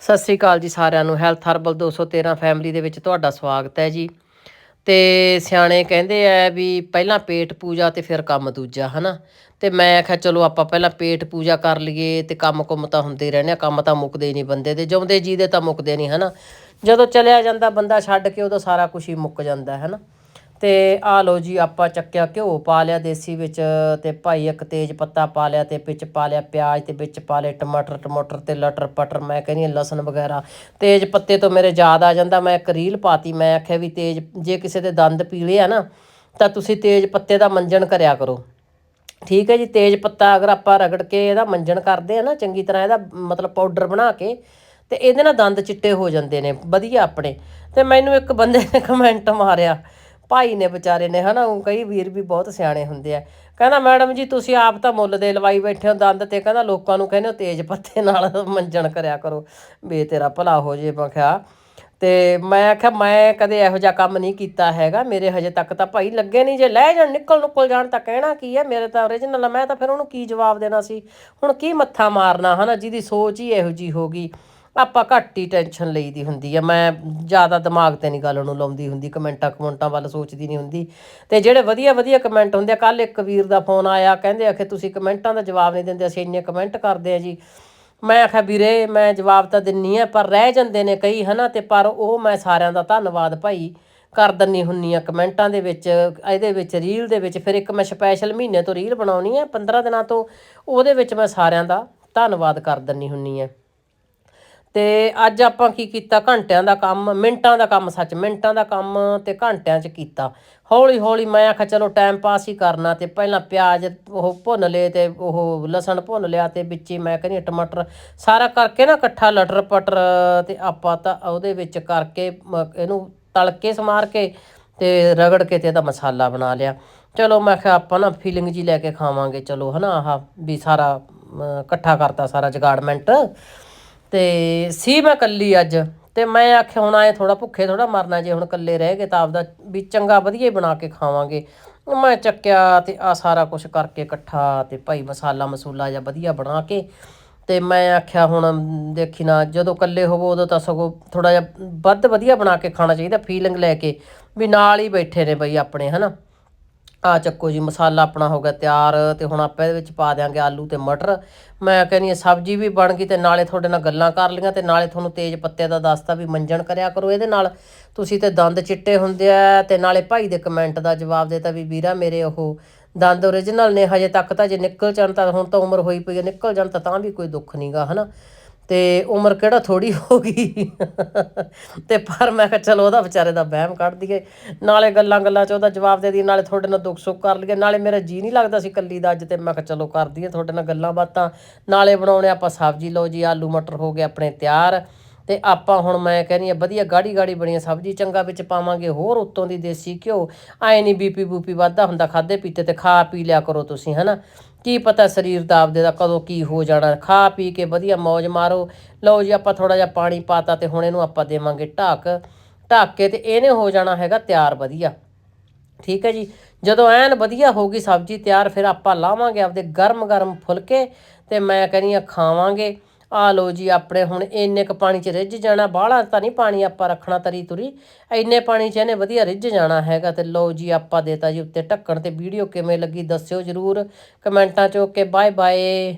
ਸਤਿ ਸ੍ਰੀ ਅਕਾਲ ਜੀ ਸਾਰਿਆਂ ਨੂੰ। ਹੈਲਥ ਹਰਬਲ 213 ਫੈਮਿਲੀ ਦੇ ਵਿੱਚ ਤੁਹਾਡਾ ਸਵਾਗਤ ਹੈ ਜੀ। ਤੇ ਸਿਆਣੇ ਕਹਿੰਦੇ ਆ ਵੀ ਪਹਿਲਾਂ ਪੇਟ ਪੂਜਾ ਤੇ ਫਿਰ ਕੰਮ ਦੂਜਾ, ਹਨਾ? ਤੇ ਮੈਂ ਆਖਿਆ ਚਲੋ ਆਪਾਂ ਪਹਿਲਾਂ ਪੇਟ ਪੂਜਾ ਕਰ ਲਈਏ ਤੇ ਕੰਮ ਕੁਮ ਤਾਂ ਹੁੰਦੇ ਹੀ ਰਹਿਣੇ ਕੰਮ ਤਾਂ ਮੁੱਕਦੇ ਨਹੀਂ ਬੰਦੇ ਦੇ। ਜਿਉਂਦੇ ਜੀ ਦੇ ਤਾਂ ਮੁੱਕਦੇ ਨਹੀਂ, ਹਨਾ? ਜਦੋਂ ਚਲਿਆ ਜਾਂਦਾ ਬੰਦਾ ਛੱਡ ਕੇ ਉਦੋਂ ਸਾਰਾ ਕੁਝ ਹੀ ਮੁੱਕ ਜਾਂਦਾ ਹੈ ਹਨਾ? ਤੇ ਆ ਲੋ ਜੀ, ਆਪਾਂ ਚੱਕਿਆ ਘਿਓ ਪਾ ਲਿਆ, ਦੇਸੀ ਵਿੱਚ ਤੇ ਭਾਈ ਇੱਕ ਤੇਜ ਪੱਤਾ ਪਾ ਲਿਆ ਤੇ ਵਿੱਚ ਪਾ ਲਿਆ ਪਿਆਜ਼ ਤੇ ਵਿੱਚ ਪਾ ਲਿਆ ਟਮਾਟਰ ਟਮਾਟਰ ਤੇ ਲਟਰ ਪਟਰ, ਮੈਂ ਕਹਿੰਦੀ ਹਾਂ ਲਸਣ ਵਗੈਰਾ। ਤੇਜ ਪੱਤੇ ਤੋਂ ਮੇਰੇ ਯਾਦ ਆ ਜਾਂਦਾ, ਮੈਂ ਇੱਕ ਰੀਲ ਪਾਤੀ, ਮੈਂ ਆਖਿਆ ਵੀ ਤੇਜ, ਜੇ ਕਿਸੇ ਦੇ ਦੰਦ ਪੀਲੇ ਆ ਨਾ, ਤਾਂ ਤੁਸੀਂ ਤੇਜ ਪੱਤੇ ਦਾ ਮੰਜਣ ਕਰਿਆ ਕਰੋ। ਠੀਕ ਹੈ ਜੀ, ਤੇਜ ਪੱਤਾ ਅਗਰ ਆਪਾਂ ਰਗੜ ਕੇ ਇਹਦਾ ਮੰਜਣ ਕਰਦੇ ਆ ਨਾ, ਚੰਗੀ ਤਰ੍ਹਾਂ ਇਹਦਾ ਮਤਲਬ ਪਾਊਡਰ ਬਣਾ ਕੇ, ਤੇ ਇਹਦੇ ਨਾਲ ਦੰਦ ਚਿੱਟੇ ਹੋ ਜਾਂਦੇ ਨੇ, ਵਧੀਆ ਆਪਣੇ। ਤੇ ਮੈਨੂੰ ਇੱਕ ਬੰਦੇ ਨੇ ਕਮੈਂਟ ਮਾਰਿਆ ਭਾਈ ਨੇ ਵਿਚਾਰੇ ਨੇ, ਹਨਾ, ਉਹ ਕਈ ਵੀਰ ਵੀ ਬਹੁਤ ਸਿਆਣੇ ਹੁੰਦੇ ਆ। ਕਹਿੰਦਾ, ਮੈਡਮ ਜੀ, ਤੁਸੀਂ ਆਪ ਤਾਂ ਮੁੱਲ ਦੇ ਲਵਾਈ ਬੈਠੇ ਹੋ ਦੰਦ ਤੇ। ਕਹਿੰਦਾ, ਲੋਕਾਂ ਨੂੰ ਕਹਿੰਦੇ ਹੋ ਤੇਜ ਪੱਤੇ ਨਾਲ ਮੰਜਣ ਕਰਿਆ ਕਰੋ ਬੇ ਤੇਰਾ ਭਲਾ ਹੋ ਜੇ। ਮੈਂ ਕਿਹਾ, ਤੇ ਮੈਂ ਆਖਿਆ, ਮੈਂ ਕਦੇ ਇਹੋ ਜਿਹਾ ਕੰਮ ਨਹੀਂ ਕੀਤਾ ਹੈਗਾ। ਮੇਰੇ ਹਜੇ ਤੱਕ ਤਾਂ ਭਾਈ ਲੱਗੇ ਨਹੀਂ। ਜੇ ਲੈ ਜਾਣ, ਨਿਕਲ ਨੁਕਲ ਜਾਣ ਤਾਂ ਕਹਿਣਾ ਕੀ ਹੈ? ਮੇਰੇ ਤਾਂ ਓਰੀਜਨਲ ਆ, ਮੈਂ ਤਾਂ ਫਿਰ ਉਹਨੂੰ ਕੀ ਜਵਾਬ ਦੇਣਾ ਸੀ? ਹੁਣ ਕੀ ਮੱਥਾ ਮਾਰਨਾ, ਹਨਾ? ਜਿਹਦੀ ਸੋਚ ਹੀ ਇਹੋ ਜੀ ਹੋ ਗਈ। ਆਪਾਂ ਘੱਟ ਹੀ ਟੈਨਸ਼ਨ ਲਈਦੀ ਹੁੰਦੀ ਆ। ਮੈਂ ਜ਼ਿਆਦਾ ਦਿਮਾਗ ਤੇ ਨਹੀਂ ਗੱਲ ਨੂੰ ਲਾਉਂਦੀ ਹੁੰਦੀ, ਕਮੈਂਟਾਂ ਕਮੈਂਟਾਂ ਵੱਲ ਸੋਚਦੀ ਨਹੀਂ ਹੁੰਦੀ। ਤੇ ਜਿਹੜੇ ਵਧੀਆ ਵਧੀਆ ਕਮੈਂਟ ਹੁੰਦੇ ਆ ਕੱਲ ਇੱਕ ਵੀਰ ਦਾ ਫੋਨ ਆਇਆ, ਕਹਿੰਦੇ ਆਖੇ ਤੁਸੀਂ ਕਮੈਂਟਾਂ ਦਾ ਜਵਾਬ ਨਹੀਂ ਦਿੰਦੇ, ਅਸੀਂ ਇੰਨੇ ਕਮੈਂਟ ਕਰਦੇ ਆ ਜੀ। ਮੈਂ ਆਖਿਆ ਵੀਰੇ, ਮੈਂ ਜਵਾਬ ਤਾਂ ਦਿੰਨੀ ਆ, ਪਰ ਰਹਿ ਜਾਂਦੇ ਨੇ ਕਈ, ਹਨਾ? ਤੇ ਪਰ ਉਹ ਮੈਂ ਸਾਰਿਆਂ ਦਾ ਧੰਨਵਾਦ ਭਾਈ ਕਰ ਦਿੰਨੀ ਹੁੰਨੀ ਆ ਕਮੈਂਟਾਂ ਦੇ ਵਿੱਚ, ਇਹਦੇ ਵਿੱਚ ਰੀਲ ਦੇ ਵਿੱਚ। ਫਿਰ ਇੱਕ ਮੈਂ ਸਪੈਸ਼ਲ ਮਹੀਨੇ ਤੋਂ ਰੀਲ ਬਣਾਉਣੀ ਆ 15 ਦਿਨਾਂ ਤੋਂ, ਉਹਦੇ ਵਿੱਚ ਮੈਂ ਸਾਰਿਆਂ ਦਾ ਧੰਨਵਾਦ ਕਰ ਦਿੰਨੀ ਹੁੰਨੀ ਆ। ਤੇ ਅੱਜ ਆਪਾਂ ਕੀ ਕੀਤਾ? ਘੰਟਿਆਂ ਦਾ ਕੰਮ, ਮਿੰਟਾਂ ਦਾ ਕੰਮ, ਸੱਚ ਮਿੰਟਾਂ ਦਾ ਕੰਮ ਤੇ ਘੰਟਿਆਂ 'ਚ ਕੀਤਾ। ਹੌਲੀ ਹੌਲੀ ਮੈਂ ਆਖਿਆ, ਚਲੋ ਟਾਈਮ ਪਾਸ ਹੀ ਕਰਨਾ ਤੇ ਪਹਿਲਾਂ ਪਿਆਜ਼ ਉਹ ਭੁੰਨ ਲਏ ਤੇ ਉਹ ਲਸਣ ਭੁੰਨ ਲਿਆ ਤੇ ਵਿੱਚ ਹੀ ਮੈਂ ਕਹਿੰਦੀ ਟਮਾਟਰ ਸਾਰਾ ਕਰਕੇ ਨਾ ਇਕੱਠਾ ਲਟਰ ਪਟਰ ਤੇ ਆਪਾਂ ਤਾਂ ਉਹਦੇ ਵਿੱਚ ਕਰਕੇ ਇਹਨੂੰ ਤਲ ਕੇ ਸਮਾਰ ਕੇ ਤੇ ਰਗੜ ਕੇ ਤੇ ਇਹਦਾ ਮਸਾਲਾ ਬਣਾ ਲਿਆ। ਚਲੋ ਮੈਂ ਕਿਹਾ ਆਪਾਂ ਨਾ ਫੀਲਿੰਗ ਜੀ ਲੈ ਕੇ ਖਾਵਾਂਗੇ। ਚਲੋ ਹਨਾ ਆਹ ਵੀ ਸਾਰਾ ਇਕੱਠਾ ਕਰਤਾ ਸਾਰਾ ਜਗਾੜਮੈਂਟ। ਤੇ ਸੀ ਮੈਂ ਕੱਲੀ ਅੱਜ। ਤੇ ਮੈਂ ਆਖਿਆ ਹੁਣ ਆਏ ਥੋੜਾ ਭੁੱਖੇ ਥੋੜਾ ਮਰਨਾ ਜੇ ਹੁਣ ਕੱਲੇ ਰਹਿ ਗਏ ਤਾਂ ਆਪਦਾ ਵੀ ਚੰਗਾ ਵਧੀਆ ਹੀ ਬਣਾ ਕੇ ਖਾਵਾਂਗੇ। ਮੈਂ ਚੱਕਿਆ ਤੇ ਆ ਸਾਰਾ ਕੁਝ ਕਰਕੇ ਇਕੱਠਾ ਤੇ ਭਾਈ ਮਸਾਲਾ ਮਸੂਲਾ ਜਾਂ ਵਧੀਆ ਬਣਾ ਕੇ ਤੇ ਮੈਂ ਆਖਿਆ ਹੁਣ ਦੇਖੀ ਨਾ ਜਦੋਂ ਇਕੱਲੇ ਹੋਵੋ ਉਦੋਂ ਤਾਂ ਸਗੋਂ ਥੋੜਾ ਜਿਹਾ ਵੱਧ ਵਧੀਆ ਬਣਾ ਕੇ ਖਾਣਾ ਚਾਹੀਦਾ ਫੀਲਿੰਗ ਲੈ ਕੇ ਵੀ ਨਾਲ ਹੀ ਬੈਠੇ ਨੇ ਬਈ ਆਪਣੇ, ਹਨਾ। ਆ ਚੱਕੋ ਜੀ, ਮਸਾਲਾ ਆਪਣਾ ਹੋ ਗਿਆ ਤਿਆਰ ਤੇ ਹੁਣ ਆਪਾਂ ਇਹਦੇ ਵਿੱਚ ਪਾ ਦਿਆਂਗੇ ਆਲੂ ਤੇ ਮਟਰ। ਮੈਂ ਕਹਿੰਦੀ ਹਾਂ, ਸਬਜ਼ੀ ਵੀ ਬਣ ਗਈ ਤੇ ਨਾਲੇ ਤੁਹਾਡੇ ਨਾਲ ਗੱਲਾਂ ਕਰ ਲਈਆਂ ਤੇ ਨਾਲੇ ਤੁਹਾਨੂੰ ਤੇਜ ਪੱਤੇ ਦਾ ਦੱਸਤਾ ਵੀ ਮੰਜਣ ਕਰਿਆ ਕਰੋ ਇਹਦੇ ਨਾਲ। ਤੁਸੀਂ ਤੇ ਦੰਦ ਚਿੱਟੇ ਹੁੰਦੇ ਆ ਤੇ ਨਾਲੇ ਭਾਈ ਦੇ ਕਮੈਂਟ ਦਾ ਜਵਾਬ ਦੇਤਾ ਵੀ ਵੀਰਾ ਮੇਰੇ ਉਹ ਦੰਦ ਓਰੀਜਨਲ ਨੇ, ਹਜੇ ਤੱਕ ਤਾਂ ਜੇ ਨਿਕਲ ਜਾਣ ਤਾਂ ਹੁਣ ਤਾਂ ਉਮਰ ਹੋਈ ਪਈ ਹੈ ਨਿਕਲ ਜਾਣ ਤਾਂ ਤਾਂ ਵੀ ਕੋਈ ਦੁੱਖ ਨਹੀਂਗਾ ਹਨਾ? ਤੇ ਉਮਰ ਕਿਹੜਾ ਥੋੜੀ ਹੋ ਗਈ। ਤੇ ਪਰ ਮੈਂ ਕਿਹਾ ਚਲੋ ਉਹਦਾ ਵਿਚਾਰੇ ਦਾ ਵਹਿਮ ਕੱਢ ਦਈਏ। ਨਾਲੇ ਗੱਲਾਂ ਗੱਲਾਂ ਚ ਉਹਦਾ ਜਵਾਬ ਦੇ ਦਈਏ, ਨਾਲੇ ਤੁਹਾਡੇ ਨਾਲ ਦੁੱਖ ਸੁੱਖ ਕਰ ਲਈਏ। ਨਾਲੇ ਮੇਰਾ ਜੀ ਨਹੀਂ ਲੱਗਦਾ ਸੀ ਕੱਲੀ ਦਾ ਅੱਜ ਤੇ ਮੈਂ ਕਿਹਾ ਚਲੋ ਕਰ ਦਈਏ ਤੁਹਾਡੇ ਨਾਲ ਗੱਲਾਂ ਬਾਤਾਂ। ਨਾਲੇ ਬਣਾਉਣੇ ਆਪਾਂ ਸਬਜ਼ੀ, ਲਓ ਜੀ, ਆਲੂ ਮਟਰ ਹੋ ਗਏ ਆਪਣੇ ਤਿਆਰ। ਤੇ ਆਪਾਂ ਹੁਣ ਮੈਂ ਕਹਿੰਦੀ ਆ ਵਧੀਆ ਗਾੜੀ ਗਾੜੀ ਬਣੀਆਂ ਸਬਜ਼ੀ, ਚੰਗਾ ਵਿੱਚ ਪਾਵਾਂਗੇ, ਹੋਰ ਉੱਤੋਂ ਦੀ ਦੇਸੀ ਘਿਓ। ਆਏ ਨਹੀਂ ਬੀਪੀ ਬੂਪੀ ਵਾਧਾ ਹੁੰਦਾ ਖਾਦੇ ਪੀਤੇ ਤੇ ਖਾ ਪੀ ਲਿਆ ਕਰੋ ਤੁਸੀਂ, ਹਨਾ? ਕੀ ਪਤਾ ਸਰੀਰ ਦਾ ਆਪਦੇ ਦਾ ਕਦੋਂ ਕੀ ਹੋ ਜਾਣਾ, ਖਾ ਪੀ ਕੇ ਵਧੀਆ ਮौज ਮਾਰੋ। ਲਓ ਜੀ, ਆਪਾਂ ਥੋੜਾ ਜਿਹਾ ਪਾਣੀ ਪਾਤਾ ਤੇ ਹੁਣ ਇਹਨੂੰ ਆਪਾਂ ਦੇਵਾਂਗੇ ਢੱਕ। ਢੱਕ ਕੇ ਤੇ ਇਹਨੇ ਹੋ ਜਾਣਾ ਹੈਗਾ ਤਿਆਰ ਵਧੀਆ। ਠੀਕ ਹੈ ਜੀ? ਜਦੋਂ ਐਨ ਵਧੀਆ ਹੋਗੀ ਸਬਜ਼ੀ ਤਿਆਰ, ਫਿਰ ਆਪਾਂ ਲਾਵਾਂਗੇ ਆਪਦੇ ਗਰਮ ਗਰਮ ਫੁਲਕੇ ਤੇ ਮੈਂ ਕਹਿੰਦੀ ਆ ਖਾਵਾਂਗੇ। ਆ ਲੋ ਜੀ ਆਪਣੇ ਹੁਣ ਇੰਨੇ ਕ ਪਾਣੀ ਚ ਰਿੱਝ ਜਾਣਾ, ਬਾਹਲਾ ਤਾਂ ਨਹੀਂ ਪਾਣੀ ਆਪਾਂ ਰੱਖਣਾ ਤਰੀ ਤੁਰੀ, ਇੰਨੇ ਪਾਣੀ ਚ ਇਹਨੇ ਵਧੀਆ ਰਿੱਝ ਜਾਣਾ ਹੈਗਾ ਤੇ ਲੋ ਜੀ ਆਪਾਂ ਦੇਤਾ ਜੀ ਉੱਤੇ ਢੱਕਣ ਤੇ ਵੀਡੀਓ ਕਿਵੇਂ ਲੱਗੀ ਦੱਸਿਓ ਜਰੂਰ, ਕਮੈਂਟਾਂ ਚ ਓਕੇ ਬਾਏ ਬਾਏ